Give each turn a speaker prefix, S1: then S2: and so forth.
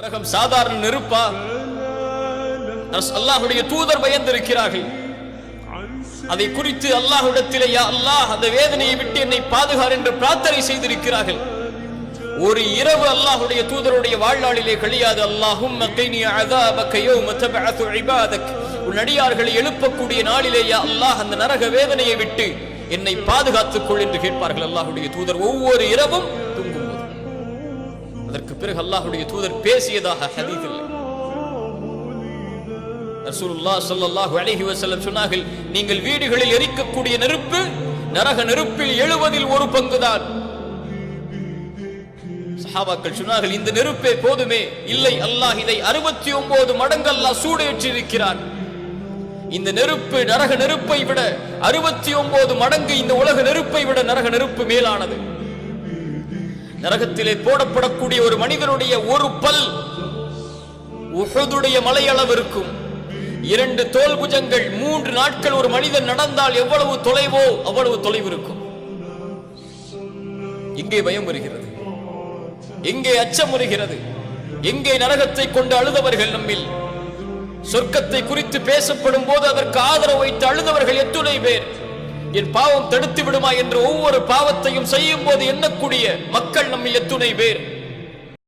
S1: உலகம் சாதாரண நெருப்பா? அல்லாஹுடைய தூதர் பயந்திருக்கிறார்கள். அதை குறித்து அல்லாஹுடத்திலே யா அல்லாஹ் அந்த வேதனையை விட்டு என்னை பாதுகார் என்று பிரார்த்தனை செய்திருக்கிறார்கள். ஒரு இரவு அல்லாஹுடைய தூதருடைய வாழ்நாளிலே கழியாது அல்லாஹும் உன் அடியார்களை எழுப்பக்கூடிய நாளிலேயா அல்லாஹ் அந்த நரக வேதனையை விட்டு என்னை பாதுகாத்துக் கொள் என்று கேட்பார்கள் அல்லாஹுடைய தூதர். ஒவ்வொரு இரவும் தூங்கும்போது பிறகு அல்லாஹுடைய தூதர் பேசியதாக ஹதீஸ் இல்லை. ரசூலுல்லாஹ் அலைஹி வஸல்லம் சொன்னார்கள் நீங்கள் வீடுகளில் எரிக்கக்கூடிய நெருப்பு நரக நெருப்பில் எழுவதில் ஒரு பங்குதான். சஹாபாக்கள் சொன்னார்கள் இந்த நெருப்பே போதுமே இல்லை அல்லாஹ் இதை அறுபத்தி ஒன்பது மடங்கு அல்லாஹ் சூடேற்றி இருக்கிறான் இந்த நெருப்பு நரக நெருப்பை விட அறுபத்தி ஒன்பது மடங்கு இந்த உலக நெருப்பை விட நரக நெருப்பு மேலானது. நரகத்திலே போடப்படக்கூடிய ஒரு மனிதனுடைய ஒரு பல் உகதுடைய மலையளவு இருக்கும். இரண்டு தோல் புஜங்கள் மூன்று நாட்கள் ஒரு மனிதன் நடந்தால் எவ்வளவு தொலைவோ அவ்வளவு தொலைவு இருக்கும். இங்கே பயம் வருகிறது. எங்கே அச்சம் வருகிறது. எங்கே நரகத்தை கொண்டு அழுதவர்கள் நம்மில். சொர்க்கத்தை குறித்து பேசப்படும் போது அதற்கு ஆதரவு வைத்து அழுதவர்கள் எத்துணை பேர். என் பாவம் தடுத்து விடுமா என்று ஒவ்வொரு பாவத்தையும் செய்யும் போது எண்ணக்கூடிய மக்கள் நம்ம எத்துணை பேர்.